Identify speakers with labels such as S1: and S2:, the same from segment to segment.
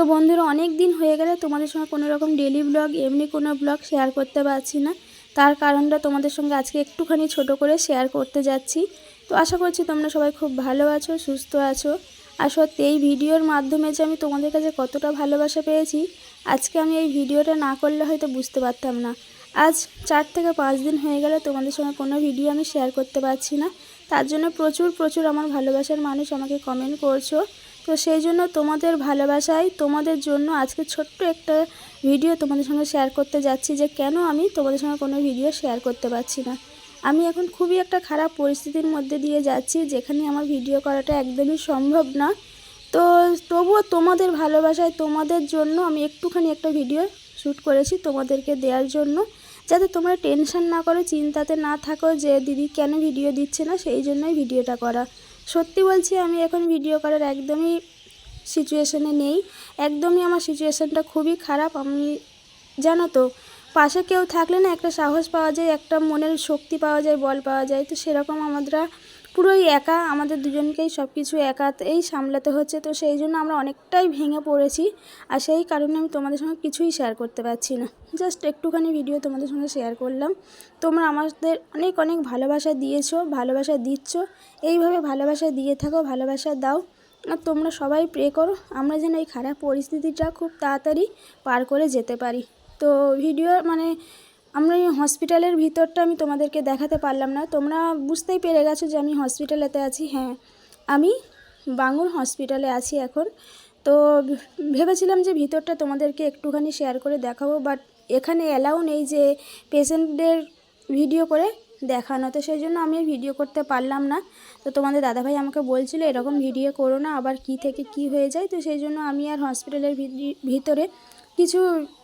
S1: তো বন্ধুরা অনেক দিন হয়ে গেলে তোমাদের সঙ্গে কোনো রকম ডেলি ব্লগ এমনি কোনো ব্লগ শেয়ার করতে পারছি না। তার কারণটা তোমাদের সঙ্গে আজকে একটুখানি ছোট করে শেয়ার করতে যাচ্ছি। তো আশা করছি তোমরা সবাই খুব ভালো আছো, সুস্থ আছো। আর সত্যি, এই ভিডিওর মাধ্যমে যে আমি তোমাদের কাছে কতটা ভালোবাসা পেয়েছি, আজকে আমি এই ভিডিওটা না করলে হয়তো বুঝতে পারতাম না। আজ চার থেকে পাঁচ দিন হয়ে গেলে তোমাদের সঙ্গে কোনো ভিডিও আমি শেয়ার করতে পারছি না। তার জন্য প্রচুর প্রচুর আমার ভালোবাসার মানুষ আমাকে কমেন্ট করছ। তো সেই জন্য তোমাদের ভালোবাসায়, তোমাদের জন্য আজকে ছোট্ট একটা ভিডিও তোমাদের সঙ্গে শেয়ার করতে যাচ্ছি যে কেন আমি তোমাদের সঙ্গে কোনো ভিডিও শেয়ার করতে পারছি না। আমি এখন খুবই একটা খারাপ পরিস্থিতির মধ্যে দিয়ে যাচ্ছি, যেখানে আমার ভিডিও করাটা একদমই সম্ভব না। তো তবুও তোমাদের ভালোবাসায়, তোমাদের জন্য আমি একটুখানি একটা ভিডিও শ্যুট করেছি তোমাদেরকে দেওয়ার জন্য। যাতে তোমরা টেনশন না করো, চিন্তাতে না থাকো যে দিদি কেন ভিডিও দিচ্ছে না, সেই জন্যই ভিডিওটা করা। সত্যি বলছি, আমি এখন ভিডিও করার একদমই সিচুয়েশনে নেই। একদমই আমার সিচুয়েশানটা খুবই খারাপ। আমি, জানো তো, পাশে কেউ থাকলে না একটা সাহস পাওয়া যায়, একটা মনের শক্তি পাওয়া যায়, বল পাওয়া যায়। তো সেরকম আমরা পুরোই একা, আমাদের দুজনকেই সব কিছু একাতেই সামলাতে হচ্ছে। তো সেই জন্য আমরা অনেকটাই ভেঙে পড়েছি আর সেই কারণে আমি তোমাদের সঙ্গে কিছুই শেয়ার করতে পারছি না। জাস্ট একটুখানি ভিডিও তোমাদের সঙ্গে শেয়ার করলাম। তোমরা আমাদের অনেক অনেক ভালোবাসা দিয়েছ, ভালোবাসা দিচ্ছ। এইভাবে ভালোবাসা দিয়ে থাকো, ভালোবাসা দাও। আর তোমরা সবাই প্রে করো, আমরা যেন এই খারাপ পরিস্থিতিটা খুব তাড়াতাড়ি পার করে যেতে পারি। তো ভিডিও মানে আমরা এই হসপিটালের ভিতরটা আমি তোমাদেরকে দেখাতে পারলাম না। তোমরা বুঝতেই পেরে গেছো যে আমি হসপিটালেতে আছি। হ্যাঁ আমি বাঙুর হসপিটালে আছি এখন। তো ভেবেছিলাম যে ভিতরটা তোমাদেরকে একটুখানি শেয়ার করে দেখাবো বাট এখানে অ্যালাউ নেই যে পেশেন্টদের ভিডিও করে দেখানো। তো সেই জন্য আমি ভিডিও করতে পারলাম না। তো তোমাদের দাদাভাই আমাকে বলছিল, এরকম ভিডিও করো না, আবার কি থেকে কি হয়ে যায়? তো সেই জন্য আমি আর হসপিটালের ভিতরে কিছু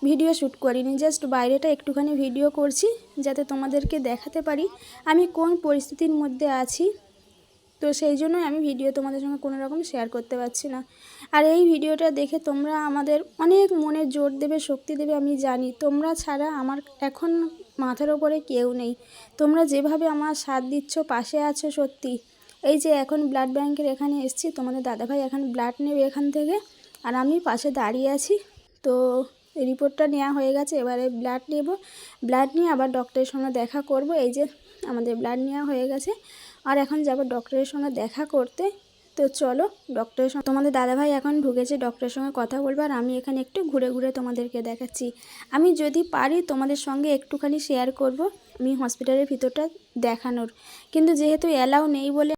S1: ভিডিও শ্যুট করিনি জাস্ট বাইরেটা একটুখানি ভিডিও করছি, যাতে তোমাদেরকে দেখাতে পারি আমি কোন পরিস্থিতির মধ্যে আছি। তো সেই জন্যই আমি ভিডিও তোমাদের সঙ্গে কোনো রকম শেয়ার করতে পারছি না। আর এই ভিডিওটা দেখে তোমরা আমাদের অনেক মনে জোর দেবে, শক্তি দেবে, আমি জানি। তোমরা ছাড়া আমার এখন মাথার ওপরে কেউ নেই। তোমরা যেভাবে আমার সাথ দিচ্ছ, পাশে আছো সত্যি। এই যে এখন ব্লাড ব্যাংকের এখানে এসছি, তোমাদের দাদাভাই এখন ব্লাড নেবে এখান থেকে। আর আমি পাশে দাঁড়িয়ে আছি। তো রিপোর্টটা নেওয়া হয়ে গেছে, এবারে ব্লাড নেব। ব্লাড নিয়ে আবার ডক্টরের সঙ্গে দেখা করব। এই যে আমাদের ব্লাড নেওয়া হয়ে গেছে। আর এখন যাব ডক্টরের সঙ্গে দেখা করতে। তো চলো ডক্টরের সঙ্গে তোমাদের দাদাভাই এখন ঢুকেছে ডক্টরের সঙ্গে কথা বলব। আর আমি এখানে একটু ঘুরে ঘুরে তোমাদেরকে দেখাচ্ছি। আমি যদি পারি তোমাদের সঙ্গে একটুখানি শেয়ার করব, আমি হসপিটালের ভিতরটা দেখানোর। কিন্তু যেহেতু অ্যালাউ নেই বলে